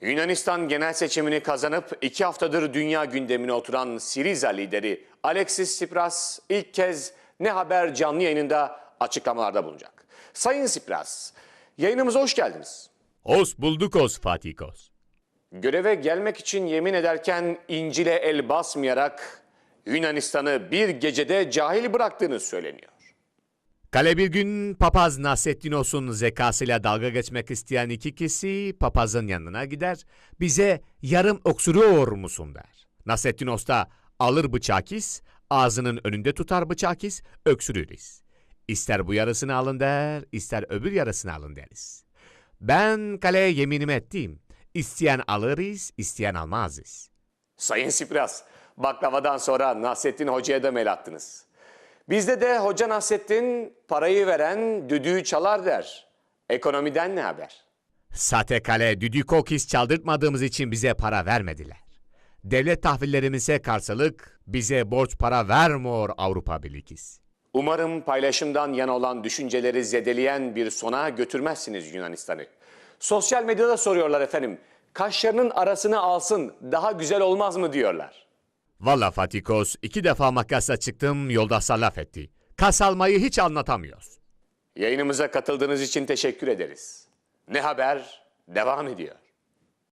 Yunanistan genel seçimini kazanıp iki haftadır dünya gündemine oturan Siriza lideri Alexis Tsipras ilk kez Ne Haber canlı yayınında açıklamalarda bulunacak. Sayın Tsipras, yayınımıza hoş geldiniz. Os buldukos Fatikos. Göreve gelmek için yemin ederken İncil'e el basmayarak Yunanistan'ı bir gecede cahil bıraktığınız söyleniyor. Kale bir gün papaz Nasrettinos'un zekasıyla dalga geçmek isteyen iki kişi papazın yanına gider. Bize yarım öksürüyor musun der. Nasrettinos da alır bıçakis, ağzının önünde tutar bıçakis, öksürürüz. İster bu yarısını alın der, ister öbür yarısını alın deriz. Ben kaleye yeminimi ettim. İsteyen alırız, isteyen almazız. Sayın Sipras, baklavadan sonra Nasrettin Hoca'ya da mail attınız. Bizde de Hoca Nasrettin parayı veren düdüğü çalar der. Ekonomiden ne haber? Sate kale düdükokis çaldırtmadığımız için bize para vermediler. Devlet tahvillerimize karşılık bize borç para vermiyor Avrupa Birliği'z. Umarım paylaşımdan yana olan düşünceleri zedeleyen bir sona götürmezsiniz Yunanistan'ı. Sosyal medyada soruyorlar efendim. Kaşlarının arasını alsın daha güzel olmaz mı diyorlar. Valla Fatikos iki defa makasla çıktım yolda laf etti. Kas almayı hiç anlatamıyoruz. Yayınımıza katıldığınız için teşekkür ederiz. Ne haber? Devam ediyor.